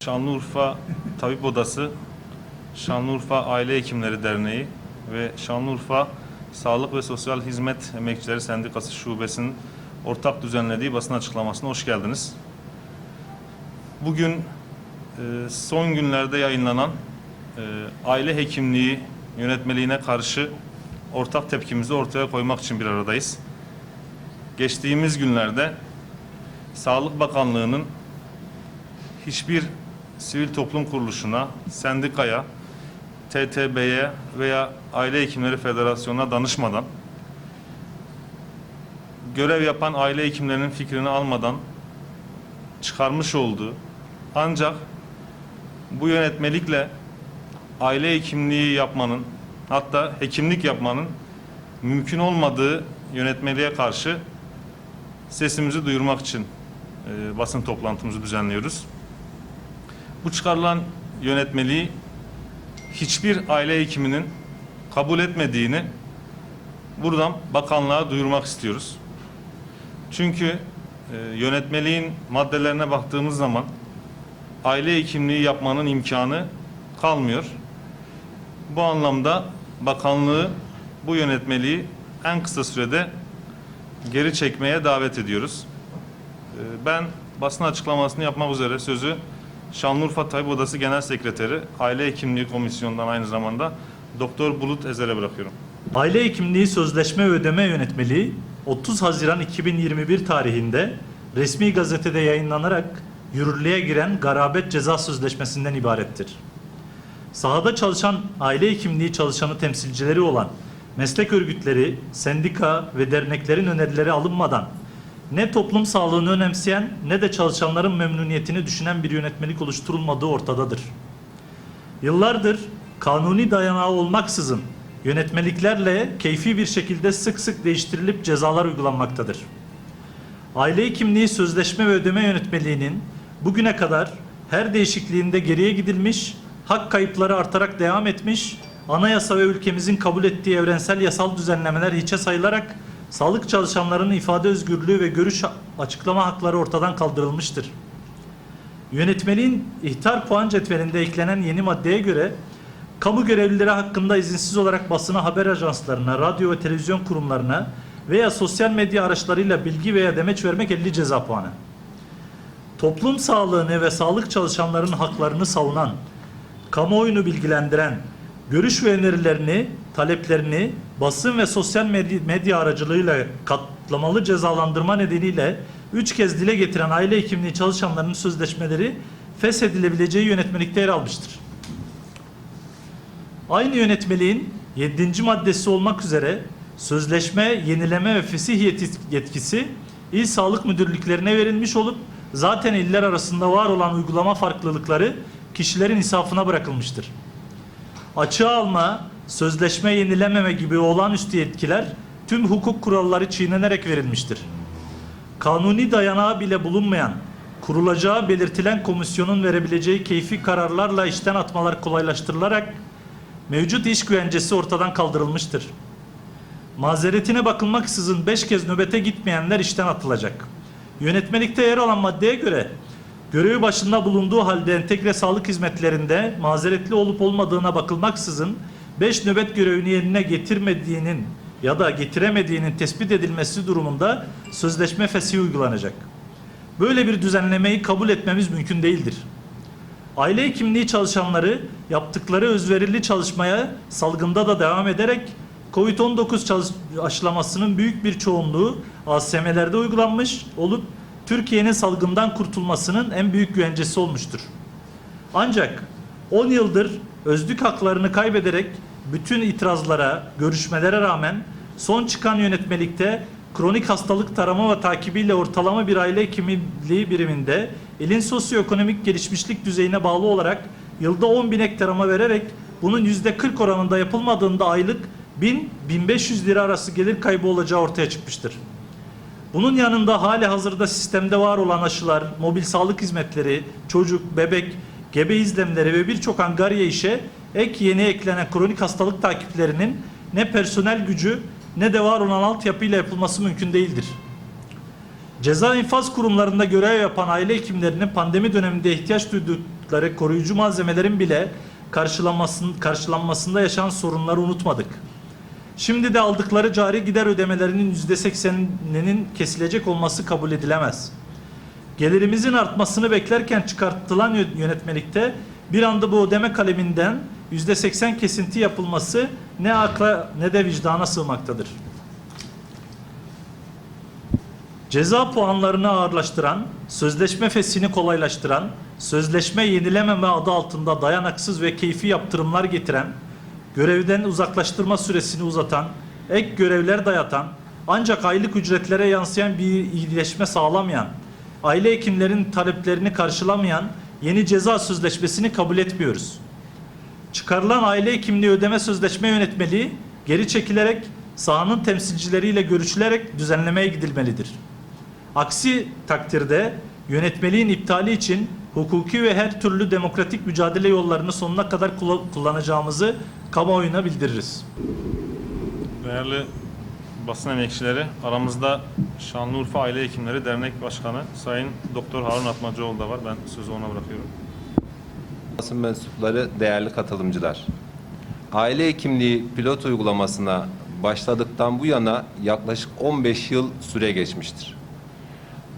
Şanlıurfa Tabip Odası, Şanlıurfa Aile Hekimleri Derneği ve Şanlıurfa Sağlık ve Sosyal Hizmet Emekçileri Sendikası Şubesi'nin ortak düzenlediği basın açıklamasına hoş geldiniz. Bugün e, son günlerde yayınlanan e, aile hekimliği yönetmeliğine karşı ortak tepkimizi ortaya koymak için bir aradayız. Geçtiğimiz günlerde Sağlık Bakanlığı'nın hiçbir sivil toplum kuruluşuna, sendikaya, TTB'ye veya Aile Hekimleri Federasyonu'na danışmadan, görev yapan aile hekimlerinin fikrini almadan çıkarmış olduğu ancak bu yönetmelikle aile hekimliği yapmanın hatta hekimlik yapmanın mümkün olmadığı yönetmeliğe karşı sesimizi duyurmak için e, basın toplantımızı düzenliyoruz. Bu çıkarılan yönetmeliği hiçbir aile hekiminin kabul etmediğini buradan bakanlığa duyurmak istiyoruz. Çünkü e, yönetmeliğin maddelerine baktığımız zaman aile hekimliği yapmanın imkanı kalmıyor. Bu anlamda bakanlığı bu yönetmeliği en kısa sürede geri çekmeye davet ediyoruz. E, Ben basın açıklamasını yapmak üzere sözü Şanlıurfa Tabip Odası Genel Sekreteri, Aile Hekimliği Komisyonu'ndan aynı zamanda Doktor Bulut Ezer'e bırakıyorum. Aile hekimliği sözleşme ödeme yönetmeliği 30 Haziran 2021 tarihinde resmi gazetede yayınlanarak yürürlüğe giren garabet ceza sözleşmesinden ibarettir. Sahada çalışan aile hekimliği çalışanı temsilcileri olan meslek örgütleri, sendika ve derneklerin önerileri alınmadan ne toplum sağlığını önemseyen ne de çalışanların memnuniyetini düşünen bir yönetmelik oluşturulmadığı ortadadır. Yıllardır kanuni dayanağı olmaksızın yönetmeliklerle keyfi bir şekilde sık sık değiştirilip cezalar uygulanmaktadır. Aile hekimliği sözleşme ve ödeme yönetmeliğinin bugüne kadar her değişikliğinde geriye gidilmiş, hak kayıpları artarak devam etmiş, anayasa ve ülkemizin kabul ettiği evrensel yasal düzenlemeler hiçe sayılarak sağlık çalışanlarının ifade özgürlüğü ve görüş açıklama hakları ortadan kaldırılmıştır. Yönetmeliğin ihtar puan cetvelinde eklenen yeni maddeye göre kamu görevlileri hakkında izinsiz olarak basına haber ajanslarına, radyo ve televizyon kurumlarına veya sosyal medya araçlarıyla bilgi veya demeç vermek 50 ceza puanı. Toplum sağlığını ve sağlık çalışanlarının haklarını savunan, kamuoyunu bilgilendiren, görüş ve önerilerini, taleplerini basın ve sosyal medya, aracılığıyla katlamalı cezalandırma nedeniyle üç kez dile getiren aile hekimliği çalışanlarının sözleşmeleri feshedilebileceği yönetmelikte yer almıştır. Aynı yönetmeliğin 7. maddesi olmak üzere sözleşme, yenileme ve fesih yetkisi il sağlık müdürlüklerine verilmiş olup zaten iller arasında var olan uygulama farklılıkları kişilerin insafına bırakılmıştır. Açığa alma, sözleşme yenilememe gibi olağanüstü yetkiler tüm hukuk kuralları çiğnenerek verilmiştir. Kanuni dayanağı bile bulunmayan, kurulacağı belirtilen komisyonun verebileceği keyfi kararlarla işten atmalar kolaylaştırılarak mevcut iş güvencesi ortadan kaldırılmıştır. Mazeretine bakılmaksızın beş kez nöbete gitmeyenler işten atılacak. Yönetmelikte yer alan maddeye göre görevi başında bulunduğu halde entegre sağlık hizmetlerinde mazeretli olup olmadığına bakılmaksızın 5 nöbet görevini yerine getirmediğinin ya da getiremediğinin tespit edilmesi durumunda sözleşme fesihi uygulanacak. Böyle bir düzenlemeyi kabul etmemiz mümkün değildir. Aile hekimliği çalışanları yaptıkları özverili çalışmaya salgında da devam ederek COVID-19 çalış- aşılamasının büyük bir çoğunluğu ASM'lerde uygulanmış olup Türkiye'nin salgından kurtulmasının en büyük güvencesi olmuştur. Ancak 10 yıldır özlük haklarını kaybederek bütün itirazlara, görüşmelere rağmen son çıkan yönetmelikte kronik hastalık tarama ve takibiyle ortalama bir aile hekimliği biriminde ilin sosyoekonomik gelişmişlik düzeyine bağlı olarak yılda 10 bin ek tarama vererek bunun yüzde 40 oranında yapılmadığında aylık 1000-1500 lira arası gelir kaybı olacağı ortaya çıkmıştır. Bunun yanında hali hazırda sistemde var olan aşılar, mobil sağlık hizmetleri, çocuk, bebek, gebe izlemleri ve birçok angarya işe ek yeni eklenen kronik hastalık takiplerinin ne personel gücü ne de var olan altyapıyla yapılması mümkün değildir. Ceza infaz kurumlarında görev yapan aile hekimlerinin pandemi döneminde ihtiyaç duydukları koruyucu malzemelerin bile karşılanmasın, karşılanmasında yaşanan sorunları unutmadık. Şimdi de aldıkları cari gider ödemelerinin %80'inin kesilecek olması kabul edilemez. Gelirimizin artmasını beklerken çıkartılan yö- yönetmelikte bir anda bu ödeme kaleminden %80 kesinti yapılması ne akla ne de vicdana sığmaktadır. Ceza puanlarını ağırlaştıran, sözleşme feshini kolaylaştıran, sözleşme yenilememe adı altında dayanaksız ve keyfi yaptırımlar getiren, görevden uzaklaştırma süresini uzatan, ek görevler dayatan, ancak aylık ücretlere yansıyan bir iyileşme sağlamayan, aile hekimlerin taleplerini karşılamayan yeni ceza sözleşmesini kabul etmiyoruz. Çıkarılan aile hekimliği ödeme sözleşme yönetmeliği geri çekilerek sahanın temsilcileriyle görüşülerek düzenlemeye gidilmelidir. Aksi takdirde yönetmeliğin iptali için hukuki ve her türlü demokratik mücadele yollarını sonuna kadar kullanacağımızı kamuoyuna bildiririz. Değerli basın emekçileri, aramızda Şanlıurfa Aile Hekimleri Dernek Başkanı Sayın Doktor Harun Atmacıoğlu da var. Ben sözü ona bırakıyorum. Basın mensupları, değerli katılımcılar. Aile hekimliği pilot uygulamasına başladıktan bu yana yaklaşık 15 yıl süre geçmiştir.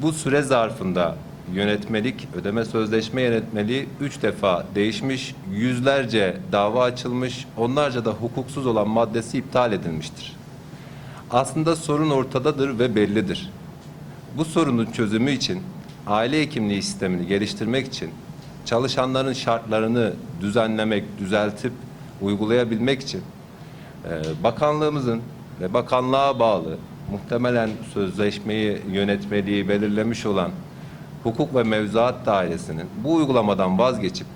Bu süre zarfında yönetmelik, ödeme sözleşme yönetmeliği 3 defa değişmiş, yüzlerce dava açılmış, onlarca da hukuksuz olan maddesi iptal edilmiştir. Aslında sorun ortadadır ve bellidir. Bu sorunun çözümü için aile hekimliği sistemini geliştirmek için çalışanların şartlarını düzenlemek, düzeltip uygulayabilmek için e, bakanlığımızın ve bakanlığa bağlı muhtemelen sözleşmeyi yönetmeliği belirlemiş olan hukuk ve mevzuat dairesinin bu uygulamadan vazgeçip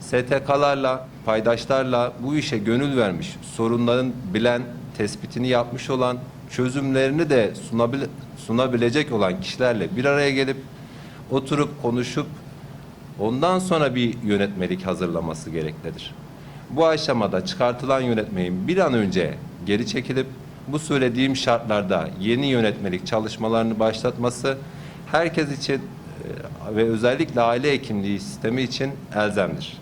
STK'larla, paydaşlarla bu işe gönül vermiş, sorunların bilen, tespitini yapmış olan, çözümlerini de sunabil sunabilecek olan kişilerle bir araya gelip oturup konuşup ondan sonra bir yönetmelik hazırlaması gereklidir. Bu aşamada çıkartılan yönetmeğin bir an önce geri çekilip bu söylediğim şartlarda yeni yönetmelik çalışmalarını başlatması herkes için ve özellikle aile hekimliği sistemi için elzemdir.